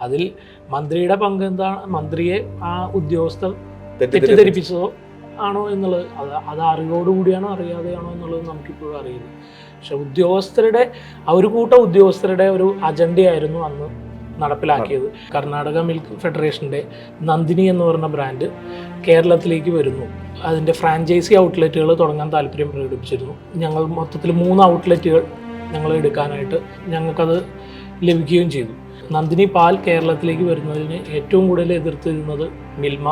അതിൽ മന്ത്രിയുടെ പങ്ക് എന്താണ്? മന്ത്രിയെ ആ ഉദ്യോഗസ്ഥർ തെറ്റിദ്ധരിപ്പിച്ചു തെറ്റിദ്ധരിപ്പിച്ചതോ ആണോ എന്നുള്ളത് അത് അത് അറിവോടുകൂടിയാണോ അറിയാതെയാണോ എന്നുള്ളത് നമുക്കിപ്പോഴും അറിയില്ല പക്ഷെ ഉദ്യോഗസ്ഥരുടെ ആ ഒരു കൂട്ടം ഉദ്യോഗസ്ഥരുടെ ഒരു അജണ്ടയായിരുന്നു അന്ന് നടപ്പിലാക്കിയത്. കർണാടക മിൽക്ക് ഫെഡറേഷന്റെ നന്ദിനി എന്ന് പറഞ്ഞ ബ്രാൻഡ് കേരളത്തിലേക്ക് വരുന്നു. അതിന്റെ ഫ്രാഞ്ചൈസി ഔട്ട്ലെറ്റുകൾ തുടങ്ങാൻ താല്പര്യം പ്രകടിപ്പിച്ചിരുന്നു. ഞങ്ങൾ മൊത്തത്തിൽ മൂന്ന് ഔട്ട്ലെറ്റുകൾ ഞങ്ങൾ എടുക്കാനായിട്ട് ഞങ്ങൾക്കത് ലഭിക്കുകയും ചെയ്തു. നന്ദിനി പാൽ കേരളത്തിലേക്ക് വരുന്നതിന് ഏറ്റവും കൂടുതൽ എതിർത്തിരുന്നത് മിൽമ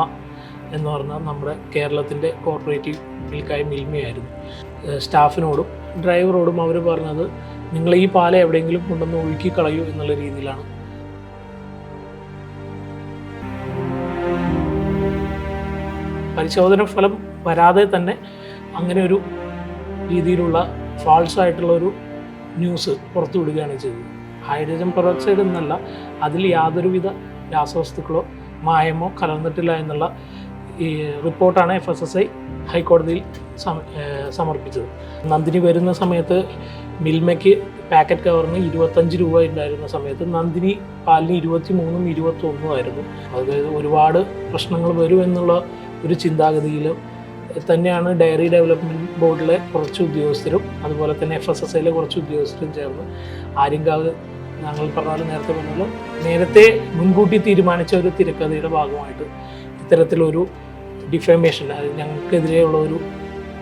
എന്ന് പറഞ്ഞാൽ നമ്മുടെ കേരളത്തിന്റെ കോർപ്പറേറ്റീവ് മിൽക്കായ മിൽമയായിരുന്നു. സ്റ്റാഫിനോടും ഡ്രൈവറോടും അവർ പറഞ്ഞത് നിങ്ങൾ ഈ പാൽ എവിടെയെങ്കിലും കൊണ്ടുവന്ന് ഒഴുക്കി കളയൂ എന്നുള്ള രീതിയിലാണ്. പരിശോധന ഫലം വരാതെ തന്നെ അങ്ങനെ ഒരു രീതിയിലുള്ള ഫാൾസ് ആയിട്ടുള്ള ഒരു ന്യൂസ് പുറത്തുവിടുകയാണ് ചെയ്തത്. ഹൈഡ്രജൻ പെറോക്സൈഡ് എന്നല്ല അതിൽ യാതൊരുവിധ രാസവസ്തുക്കളോ മായമോ കലർന്നിട്ടില്ല എന്നുള്ള ഈ റിപ്പോർട്ടാണ് എഫ് എസ് എസ് ഐ ഹൈക്കോടതിയിൽ സമർപ്പിച്ചത്. നന്ദിനി വരുന്ന സമയത്ത് മിൽമയ്ക്ക് പാക്കറ്റ് കവറിന് ഇരുപത്തഞ്ച് രൂപ ഉണ്ടായിരുന്ന സമയത്ത് നന്ദിനി പാലിന് ഇരുപത്തി മൂന്നും ഇരുപത്തി ഒന്നും ആയിരുന്നു. അതായത് ഒരുപാട് പ്രശ്നങ്ങൾ വരുമെന്നുള്ള ഒരു ചിന്താഗതിയിൽ തന്നെയാണ് ഡയറി ഡെവലപ്മെന്റ് ബോർഡിലെ കുറച്ച് ഉദ്യോഗസ്ഥരും അതുപോലെ തന്നെ എഫ് എസ് എസ് ഐയിലെ കുറച്ച് ഉദ്യോഗസ്ഥരും ചേർന്ന് ആര്യങ്കാവ് ഞങ്ങൾ പറഞ്ഞാലും നേരത്തെ പറഞ്ഞ നേരത്തെ മുൻകൂട്ടി തീരുമാനിച്ച ഒരു തിരക്കഥയുടെ ഭാഗമായിട്ട് ഇത്തരത്തിലൊരു ഡിഫമേഷൻ അതായത് ഞങ്ങൾക്കെതിരെയുള്ള ഒരു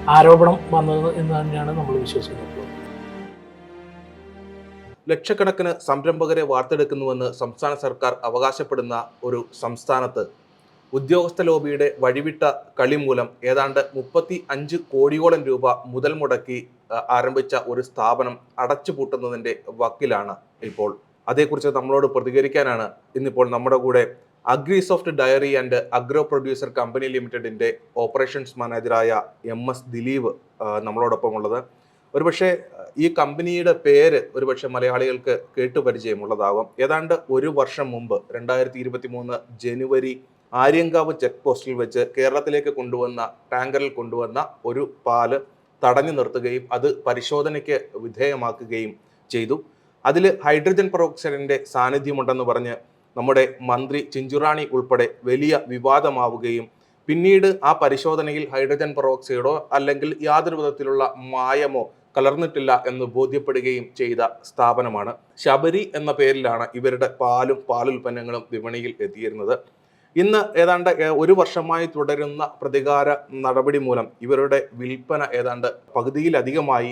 ആരോപണം വന്നത് എന്ന് തന്നെയാണ് നമ്മൾ വിശ്വസിക്കുന്നത്. ലക്ഷക്കണക്കിന് സംരംഭകരെ വാർത്തെടുക്കുന്നുവെന്ന് സംസ്ഥാന സർക്കാർ അവകാശപ്പെടുന്ന ഒരു സംസ്ഥാനത്ത് ഉദ്യോഗസ്ഥ ലോബിയുടെ വഴിവിട്ട കളി മൂലം ഏതാണ്ട് മുപ്പത്തി അഞ്ച് കോടിയോളം രൂപ മുതൽ മുടക്കി ആരംഭിച്ച ഒരു സ്ഥാപനം അടച്ചുപൂട്ടുന്നതിന്റെ വക്കിലാണ് ഇപ്പോൾ. അതേക്കുറിച്ച് നമ്മളോട് പ്രതികരിക്കാനാണ് ഇന്നിപ്പോൾ നമ്മുടെ കൂടെ Agrisoft dairy and agro producer company ലിമിറ്റഡിന്റെ ഓപ്പറേഷൻസ് മാനേജറായ എം എസ് ദിലീപ് നമ്മളോടൊപ്പം ഉള്ളത്. ഒരുപക്ഷെ ഈ കമ്പനിയുടെ പേര് ഒരുപക്ഷെ മലയാളികൾക്ക് കേട്ടുപരിചയമുള്ളതാകും ഏതാണ്ട് ഒരു വർഷം മുമ്പ് രണ്ടായിരത്തി ഇരുപത്തി മൂന്ന് ജനുവരി ആര്യങ്കാവ് ചെക്ക് പോസ്റ്റിൽ വെച്ച് കേരളത്തിലേക്ക് കൊണ്ടുവന്ന ടാങ്കറിൽ കൊണ്ടുവന്ന ഒരു പാൽ തടഞ്ഞു നിർത്തുകയും അത് പരിശോധനയ്ക്ക് വിധേയമാക്കുകയും ചെയ്തു. അതിൽ ഹൈഡ്രജൻ പെറോക്സൈഡിന്റെ സാന്നിധ്യമുണ്ടെന്ന് പറഞ്ഞ് നമ്മുടെ മന്ത്രി ചിഞ്ചുറാണി ഉൾപ്പെടെ വലിയ വിവാദമാവുകയും പിന്നീട് ആ പരിശോധനയിൽ ഹൈഡ്രജൻ പെറോക്സൈഡോ അല്ലെങ്കിൽ യാതൊരു വിധത്തിലുള്ള മായമോ കലർന്നിട്ടില്ല എന്ന് ബോധ്യപ്പെടുകയും ചെയ്ത സ്ഥാപനമാണ്. ശബരി എന്ന പേരിലാണ് ഇവരുടെ പാലും പാലുൽപ്പന്നങ്ങളും വിപണിയിൽ എത്തിയിരുന്നത്. ഇന്ന് ഏതാണ്ട് ഒരു വർഷമായി തുടരുന്ന പ്രതികാര നടപടി മൂലം ഇവരുടെ വിൽപ്പന ഏതാണ്ട് പകുതിയിലധികമായി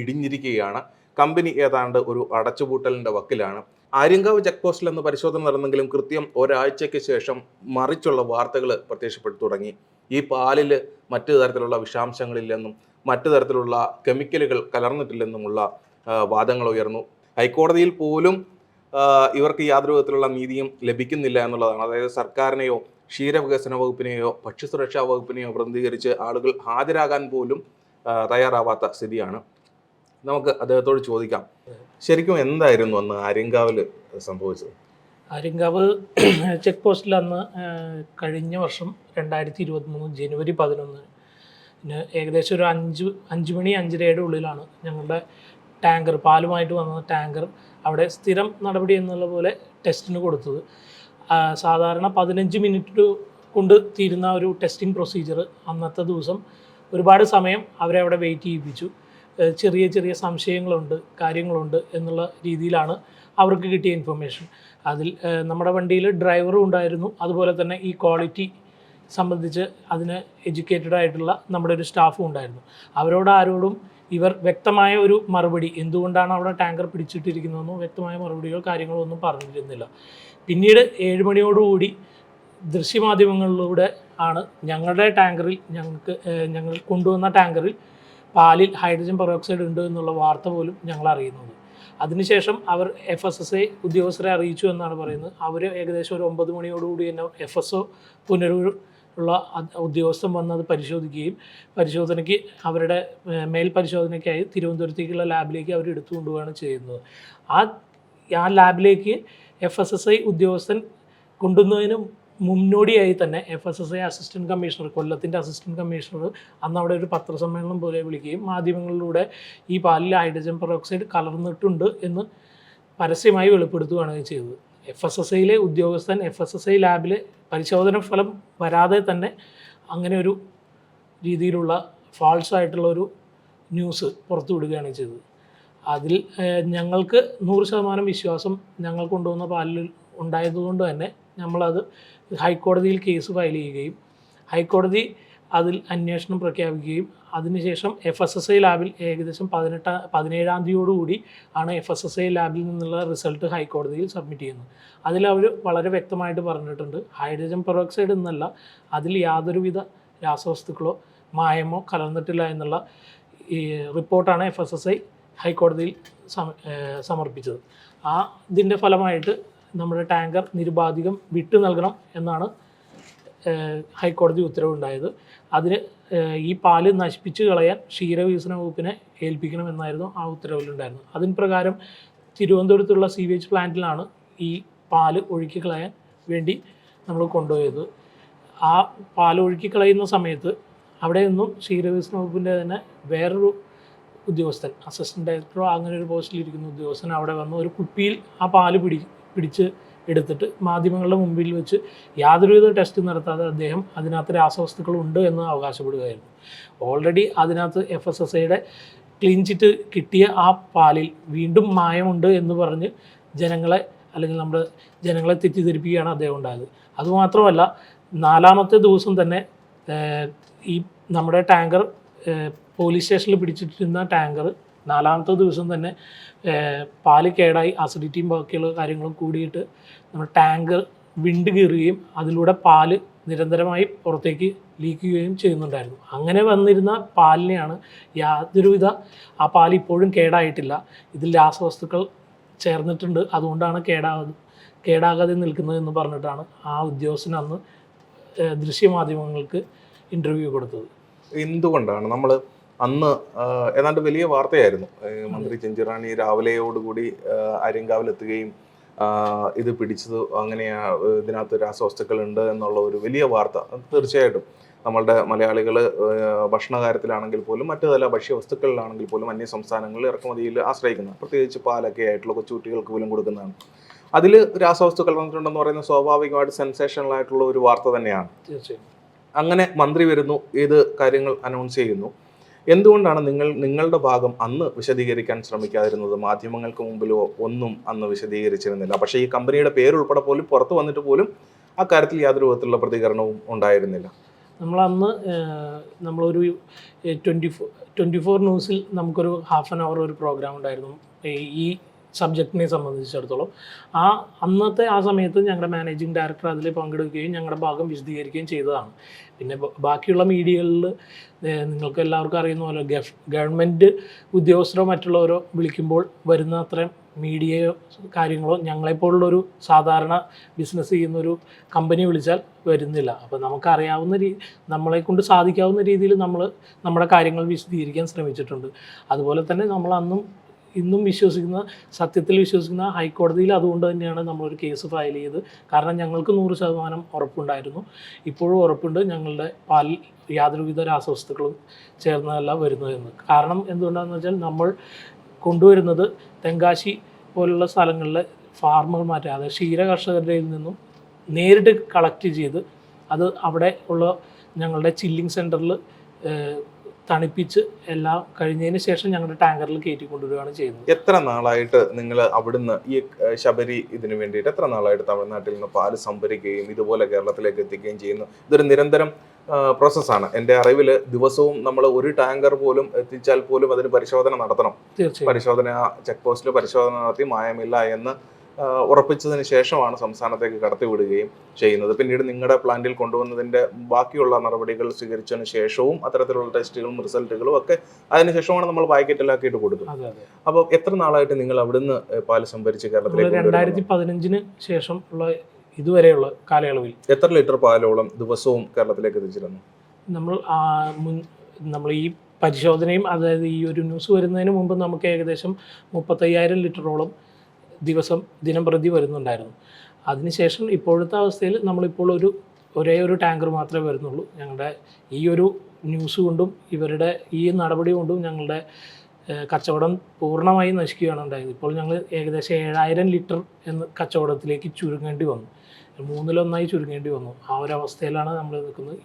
ഇടിഞ്ഞിരിക്കുകയാണ്. കമ്പനി ഏതാണ്ട് ഒരു അടച്ചുപൂട്ടലിന്റെ വക്കിലാണ്. ആര്യങ്കാവ് ചെക്ക് പോസ്റ്റിൽ നിന്ന് പരിശോധന നടന്നെങ്കിലും കൃത്യം ഒരാഴ്ചയ്ക്ക് ശേഷം മറിച്ചുള്ള വാർത്തകൾ പ്രത്യക്ഷപ്പെട്ടു തുടങ്ങി. ഈ പാലിൽ മറ്റു തരത്തിലുള്ള വിഷാംശങ്ങളില്ലെന്നും മറ്റു തരത്തിലുള്ള കെമിക്കലുകൾ കലർന്നിട്ടില്ലെന്നുമുള്ള വാദങ്ങൾ ഉയർന്നു. ഹൈക്കോടതിയിൽ പോലും ഇവർക്ക് യാതൊരു വിധത്തിലുള്ള നീതിയും ലഭിക്കുന്നില്ല എന്നുള്ളതാണ്. അതായത് സർക്കാരിനെയോ ക്ഷീരവികസന വകുപ്പിനെയോ ഭക്ഷ്യസുരക്ഷാ വകുപ്പിനെയോ പ്രതികരിച്ച് ആളുകൾ ഹാജരാകാൻ പോലും തയ്യാറാവാത്ത സ്ഥിതിയാണ്. നമുക്ക് അദ്ദേഹത്തോട് ചോദിക്കാം. ശരിക്കും എന്തായിരുന്നു അന്ന് ആര്യങ്കാവിൽ സംഭവിച്ചത്? ആര്യങ്കാവ് ചെക്ക് പോസ്റ്റിൽ അന്ന് കഴിഞ്ഞ വർഷം രണ്ടായിരത്തി ഇരുപത്തി മൂന്ന് ജനുവരി പതിനൊന്നിന് ഏകദേശം ഒരു അഞ്ച് അഞ്ച് മണി അഞ്ചരയുടെ ഉള്ളിലാണ് ഞങ്ങളുടെ ടാങ്കർ പാലുമായിട്ട് വന്ന ടാങ്കർ അവിടെ സ്ഥിരം നടപടി എന്നുള്ള പോലെ ടെസ്റ്റിന് കൊടുത്തത്. സാധാരണ പതിനഞ്ച് മിനിറ്റ് കൊണ്ട് തീരുന്ന ഒരു ടെസ്റ്റിംഗ് പ്രൊസീജിയർ അന്നത്തെ ദിവസം ഒരുപാട് സമയം അവരെ അവിടെ വെയിറ്റ് ചെയ്യിപ്പിച്ചു. ചെറിയ ചെറിയ സംശയങ്ങളുണ്ട് കാര്യങ്ങളുണ്ട് എന്നുള്ള രീതിയിലാണ് അവർക്ക് കിട്ടിയ ഇൻഫർമേഷൻ. അതിൽ നമ്മുടെ വണ്ടിയിൽ ഡ്രൈവറും ഉണ്ടായിരുന്നു. അതുപോലെ തന്നെ ഈ ക്വാളിറ്റി സംബന്ധിച്ച് അതിന് എഡ്യൂക്കേറ്റഡ് ആയിട്ടുള്ള നമ്മുടെ ഒരു സ്റ്റാഫും ഉണ്ടായിരുന്നു. അവരോട് ആരോടും ഇവർ വ്യക്തമായ ഒരു മറുപടി എന്തുകൊണ്ടാണ് അവിടെ ടാങ്കർ പിടിച്ചിട്ടിരിക്കുന്നതെന്നോ വ്യക്തമായ മറുപടിയോ കാര്യങ്ങളോ ഒന്നും പറഞ്ഞിരുന്നില്ല. പിന്നീട് ഏഴ് മണിയോടുകൂടി ദൃശ്യമാധ്യമങ്ങളിലൂടെ ആണ് ഞങ്ങളുടെ ടാങ്കറിൽ ഞങ്ങൾക്ക് ഞങ്ങൾ കൊണ്ടുവന്ന ടാങ്കറിൽ പാലിൽ ഹൈഡ്രജൻ പെറോക്സൈഡ് ഉണ്ട് എന്നുള്ള വാർത്ത പോലും ഞങ്ങൾ അറിയുന്നത്. അതിനുശേഷം അവർ എഫ് എസ് എസ് ഐ ഉദ്യോഗസ്ഥരെ അറിയിച്ചു എന്നാണ് പറയുന്നത്. അവർ ഏകദേശം ഒരു ഒമ്പത് മണിയോടുകൂടി തന്നെ എഫ് എസ് ഒ പുനരൂർ ഉള്ള ഉദ്യോഗസ്ഥൻ വന്ന് അത് പരിശോധിക്കുകയും പരിശോധനയ്ക്ക് അവരുടെ മേൽ പരിശോധനയ്ക്കായി തിരുവനന്തപുരത്തേക്കുള്ള ലാബിലേക്ക് അവർ എടുത്തു കൊണ്ടുപോവുകയാണ് ചെയ്യുന്നത്. ആ ആ ലാബിലേക്ക് എഫ് എസ് എസ് ഐ ഉദ്യോഗസ്ഥൻ കൊണ്ടുവന്നതിന് മുന്നോടിയായി തന്നെ F S S I assistant commissioner കൊല്ലത്തിന്റെ അസിസ്റ്റന്റ് കമ്മീഷണർ അന്ന് അവിടെ ഒരു പത്രസമ്മേളനം പോലെ വിളിക്കുകയും മാധ്യമങ്ങളിലൂടെ ഈ പാലിൽ ഹൈഡ്രജൻ പെറോക്സൈഡ് കലർന്നിട്ടുണ്ട് എന്ന് പരസ്യമായി വെളിപ്പെടുത്തുകയാണ് ചെയ്തത്. എഫ് എസ് എസ് ഐയിലെ ഉദ്യോഗസ്ഥൻ എഫ് എസ് എസ് ഐ ലാബിൽ പരിശോധന ഫലം വരാതെ തന്നെ അങ്ങനെ ഒരു രീതിയിലുള്ള ഫാൾസ് ആയിട്ടുള്ള ഒരു ന്യൂസ് പുറത്തു വിടുകയാണ് ചെയ്തത്. അതിൽ ഞങ്ങൾക്ക് നൂറ് ശതമാനം വിശ്വാസം ഞങ്ങൾ കൊണ്ടുവന്ന പാലിൽ ഉണ്ടായതുകൊണ്ട് തന്നെ നമ്മളത് ഹൈക്കോടതിയിൽ കേസ് ഫയൽ ചെയ്യുകയും ഹൈക്കോടതി അതിൽ അന്വേഷണം പ്രഖ്യാപിക്കുകയും അതിനുശേഷം എഫ് എസ് എസ് ഐ ലാബിൽ ഏകദേശം പതിനെട്ട് പതിനേഴാം തീയതിയോടുകൂടി ആണ് എഫ് എസ് എസ് ഐ ലാബിൽ നിന്നുള്ള റിസൾട്ട് ഹൈക്കോടതിയിൽ സബ്മിറ്റ് ചെയ്യുന്നത്. അതിൽ അവർ വളരെ വ്യക്തമായിട്ട് പറഞ്ഞിട്ടുണ്ട്. ഹൈഡ്രജൻ പെറോക്സൈഡ് എന്നല്ല അതിൽ യാതൊരുവിധ രാസവസ്തുക്കളോ മായമോ കലർന്നിട്ടില്ല എന്നുള്ള ഈ റിപ്പോർട്ടാണ് എഫ് എസ് എസ് ഐ ഹൈക്കോടതിയിൽ സമർപ്പിച്ചത്. ആ ഇതിന്റെ ഫലമായിട്ട് നമ്മുടെ ടാങ്കർ നിരുപാധികം വിട്ടു നൽകണം എന്നാണ് ഹൈക്കോടതി ഉത്തരവുണ്ടായത്. അതിന് ഈ പാൽ നശിപ്പിച്ച് കളയാൻ ക്ഷീരവികസന വകുപ്പിനെ ഏൽപ്പിക്കണമെന്നായിരുന്നു ആ ഉത്തരവിലുണ്ടായിരുന്നത്. അതിന് പ്രകാരം തിരുവനന്തപുരത്തുള്ള സീവേജ് പ്ലാന്റിലാണ് ഈ പാൽ ഒഴുക്കി കളയാൻ വേണ്ടി നമ്മൾ കൊണ്ടുപോയത്. ആ പാൽ ഒഴുക്കി കളയുന്ന സമയത്ത് അവിടെ നിന്നും ക്ഷീരവികസന വകുപ്പിന്റെ തന്നെ വേറൊരു ഉദ്യോഗസ്ഥൻ അസിസ്റ്റന്റ് ഡയറക്ടറോ അങ്ങനെ ഒരു പോസ്റ്റിലിരിക്കുന്ന ഉദ്യോഗസ്ഥൻ അവിടെ വന്ന് ഒരു കുപ്പിയിൽ ആ പാൽ പിടി പിടിച്ച് എടുത്തിട്ട് മാധ്യമങ്ങളുടെ മുമ്പിൽ വെച്ച് യാതൊരുവിധ ടെസ്റ്റ് നടത്താതെ അദ്ദേഹം അതിനകത്ത് രാസവസ്തുക്കൾ ഉണ്ട് എന്ന് അവകാശപ്പെടുകയായിരുന്നു. ഓൾറെഡി അതിനകത്ത് എഫ് എസ് എസ് ഐയുടെ ക്ലീൻ ചിറ്റ് കിട്ടിയ ആ പാലിൽ വീണ്ടും മായമുണ്ട് എന്ന് പറഞ്ഞ് ജനങ്ങളെ അല്ലെങ്കിൽ നമ്മുടെ ജനങ്ങളെ തെറ്റിദ്ധരിപ്പിക്കുകയാണ് അദ്ദേഹം ഉണ്ടായത്. അതുമാത്രമല്ല നാലാമത്തെ ദിവസം തന്നെ ഈ നമ്മുടെ ടാങ്കർ പോലീസ് സ്റ്റേഷനിൽ പിടിച്ചിട്ടിരുന്ന ടാങ്കർ നാലാമത്തെ ദിവസം തന്നെ പാൽ കേടായി അസിഡിറ്റിയും ബാക്കിയുള്ള കാര്യങ്ങളും കൂടിയിട്ട് നമ്മൾ ടാങ്കർ വിണ്ട് കീറുകയും അതിലൂടെ പാൽ നിരന്തരമായി പുറത്തേക്ക് ലീക്ക് ചെയ്യുകയും ചെയ്യുന്നുണ്ടായിരുന്നു. അങ്ങനെ വന്നിരുന്ന പാലിനെയാണ് യാതൊരുവിധ ആ പാൽ ഇപ്പോഴും കേടായിട്ടില്ല. ഇതിൽ രാസവസ്തുക്കൾ ചേർന്നിട്ടുണ്ട്. അതുകൊണ്ടാണ് കേടാകാതെ കേടാകാതെ നിൽക്കുന്നത് എന്ന് പറഞ്ഞിട്ടാണ് ആ ഉദ്യോഗസ്ഥൻ അന്ന് ദൃശ്യമാധ്യമങ്ങൾക്ക് ഇന്റർവ്യൂ കൊടുത്തത്. എന്തുകൊണ്ടാണ് നമ്മൾ അന്ന് ഏതാണ്ട് വലിയ വാർത്തയായിരുന്നു. മന്ത്രി ചെഞ്ചിറാണി രാവിലെയോടുകൂടി അരിങ്കാവിലെത്തുകയും ഇത് പിടിച്ചത് അങ്ങനെയാ ഇതിനകത്ത് രാസവസ്തുക്കൾ ഉണ്ട് എന്നുള്ള ഒരു വലിയ വാർത്ത. തീർച്ചയായിട്ടും നമ്മളുടെ മലയാളികൾ ഭക്ഷണകാര്യത്തിലാണെങ്കിൽ പോലും മറ്റു പല ഭക്ഷ്യവസ്തുക്കളിലാണെങ്കിൽ പോലും അന്യ സംസ്ഥാനങ്ങളിൽ ഇറക്കുമതിയിൽ ആശ്രയിക്കുന്നത്. പ്രത്യേകിച്ച് പാലൊക്കെ ആയിട്ടുള്ള കൊച്ചുകുട്ടികൾക്ക് പോലും കൊടുക്കുന്നതാണ്. അതിൽ രാസവസ്തുക്കൾ വന്നിട്ടുണ്ടെന്ന് പറയുന്നത് സ്വാഭാവികമായിട്ട് സെൻസേഷണൽ ആയിട്ടുള്ള ഒരു വാർത്ത തന്നെയാണ്. അങ്ങനെ മന്ത്രി വരുന്നു ഇത് കാര്യങ്ങൾ അനൗൺസ് ചെയ്യുന്നു. എന്തുകൊണ്ടാണ് നിങ്ങൾ നിങ്ങളുടെ ഭാഗം അന്ന് വിശദീകരിക്കാൻ ശ്രമിക്കാതിരുന്നത്? മാധ്യമങ്ങൾക്ക് മുമ്പിലോ ഒന്നും അന്ന് വിശദീകരിച്ചിരുന്നില്ല. പക്ഷേ ഈ കമ്പനിയുടെ പേരുൾപ്പെടെ പോലും പുറത്തു വന്നിട്ട് പോലും അക്കാര്യത്തിൽ യാതൊരു വിധത്തിലുള്ള പ്രതികരണവും ഉണ്ടായിരുന്നില്ല. നമ്മൾ അന്ന് നമ്മളൊരു ട്വന്റി ഫോർ ട്വന്റി ഫോർ ന്യൂസിൽ നമുക്കൊരു ഹാഫ് ആൻ അവർ ഒരു പ്രോഗ്രാം ഉണ്ടായിരുന്നു. ഈ സബ്ജക്റ്റിനെ സംബന്ധിച്ചിടത്തോളം. ആ അന്നത്തെ ആ സമയത്ത് ഞങ്ങളുടെ മാനേജിങ് ഡയറക്ടർ അതിൽ പങ്കെടുക്കുകയും ഞങ്ങളുടെ ഭാഗം വിശദീകരിക്കുകയും ചെയ്തതാണ്. പിന്നെ ബാക്കിയുള്ള മീഡിയകളിൽ നിങ്ങൾക്ക് എല്ലാവർക്കും അറിയുന്ന പോലെ ഗവൺമെന്റ് ഉദ്യോഗസ്ഥരോ മറ്റുള്ളവരോ വിളിക്കുമ്പോൾ വരുന്ന അത്രയും മീഡിയയോ കാര്യങ്ങളോ ഞങ്ങളെപ്പോലുള്ളൊരു സാധാരണ ബിസിനസ് ചെയ്യുന്നൊരു കമ്പനി വിളിച്ചാൽ വരുന്നില്ല. അപ്പോൾ നമുക്കറിയാവുന്ന രീ നമ്മളെ കൊണ്ട് സാധിക്കാവുന്ന രീതിയിൽ നമ്മൾ നമ്മുടെ കാര്യങ്ങൾ വിശദീകരിക്കാൻ ശ്രമിച്ചിട്ടുണ്ട്. അതുപോലെ തന്നെ നമ്മൾ അന്നും ഇന്നും വിശ്വസിക്കുന്ന സത്യത്തിൽ വിശ്വസിക്കുന്ന ഹൈക്കോടതിയിൽ അതുകൊണ്ട് തന്നെയാണ് നമ്മളൊരു കേസ് ഫയൽ ചെയ്ത് കാരണം ഞങ്ങൾക്ക് നൂറ് ശതമാനം ഉറപ്പുണ്ടായിരുന്നു. ഇപ്പോഴും ഉറപ്പുണ്ട് ഞങ്ങളുടെ പാലിൽ യാതൊരുവിധ രാസവസ്തുക്കളും ചേർന്നതല്ല വരുന്നതെന്ന്. കാരണം എന്തുകൊണ്ടാണെന്ന് വെച്ചാൽ നമ്മൾ കൊണ്ടുവരുന്നത് തെങ്കാശി പോലുള്ള സ്ഥലങ്ങളിലെ ഫാർമർമാരെ അതായത് ക്ഷീര കർഷകരുടെ നിന്നും നേരിട്ട് കളക്ട് ചെയ്ത് അത് അവിടെ ഉള്ള ഞങ്ങളുടെ ചില്ലിങ് സെന്ററിൽ തണുപ്പിച്ച് എല്ലാം കഴിഞ്ഞതിന് ശേഷം ഞങ്ങളുടെ ടാങ്കറിൽ കയറ്റി കൊണ്ടുവരികയാണ് ചെയ്യുന്നത്. എത്ര നാളായിട്ട് നിങ്ങൾ അവിടുന്ന് ഈ ശബരി ഇതിനു വേണ്ടിയിട്ട് എത്ര നാളായിട്ട് തമിഴ്നാട്ടിൽ നിന്ന് പാൽ സംഭരിക്കുകയും ഇതുപോലെ കേരളത്തിലേക്ക് എത്തിക്കുകയും ചെയ്യുന്നു? ഇതൊരു നിരന്തരം പ്രോസസ്സാണ് എന്റെ അറിവിൽ ദിവസവും നമ്മൾ ഒരു ടാങ്കർ പോലും എത്തിച്ചാൽ പോലും അതിന് പരിശോധന നടത്തണം. പരിശോധന ചെക്ക് പോസ്റ്റിൽ പരിശോധന നടത്തി മായമില്ല എന്ന് ഉറപ്പിച്ചതിന് ശേഷമാണ് സംസ്ഥാനത്തേക്ക് കടത്തിവിടുകയും ചെയ്യുന്നത്. പിന്നീട് നിങ്ങളുടെ പ്ലാന്റിൽ കൊണ്ടുവന്നതിന്റെ ബാക്കിയുള്ള നടപടികൾ സ്വീകരിച്ചതിന് ശേഷവും അത്തരത്തിലുള്ള ടെസ്റ്റുകളും റിസൾട്ടുകളും ഒക്കെ അതിനുശേഷമാണ് നമ്മൾ പാക്കറ്റിലാക്കിയിട്ട് കൊടുക്കുന്നത്. അപ്പോൾ എത്ര നാളായിട്ട് നിങ്ങൾ അവിടുന്ന് പാൽ സംഭരിച്ച് കേരളത്തിൽ കേരളത്തിലേക്ക് രണ്ടായിരത്തി? പതിനഞ്ചിന് ശേഷം ഉള്ള ഇതുവരെയുള്ള കാലയളവിൽ. എത്ര ലിറ്റർ പാലോളം ദിവസവും കേരളത്തിലേക്ക് എത്തിച്ചിരുന്നു? നമ്മൾ നമ്മൾ ഈ പരിശോധനയും അതായത് ഈ ഒരു ന്യൂസ് വരുന്നതിന് മുമ്പ് നമുക്ക് ഏകദേശം മുപ്പത്തയ്യായിരം ലിറ്ററോളം ദിവസം ദിനം പ്രതി വരുന്നുണ്ടായിരുന്നു. അതിനുശേഷം ഇപ്പോഴത്തെ അവസ്ഥയിൽ നമ്മളിപ്പോൾ ഒരു ഒരേ ഒരു ടാങ്കർ മാത്രമേ വരുന്നുള്ളൂ. ഞങ്ങളുടെ ഈ ഒരു ന്യൂസ് കൊണ്ടും ഇവരുടെ ഈ നടപടി കൊണ്ടും ഞങ്ങളുടെ കച്ചവടം പൂർണമായി നശിക്കുകയാണ് ഉണ്ടായത്. ഇപ്പോൾ ഞങ്ങൾ ഏകദേശം ഏഴായിരം ലിറ്റർ എന്ന് കച്ചവടത്തിലേക്ക് ചുരുങ്ങേണ്ടി വന്നു. മൂന്നിലൊന്നായി ചുരുങ്ങേണ്ടി വന്നു. ആ ഒരു അവസ്ഥയിലാണ് നമ്മൾ നിൽക്കുന്നത്.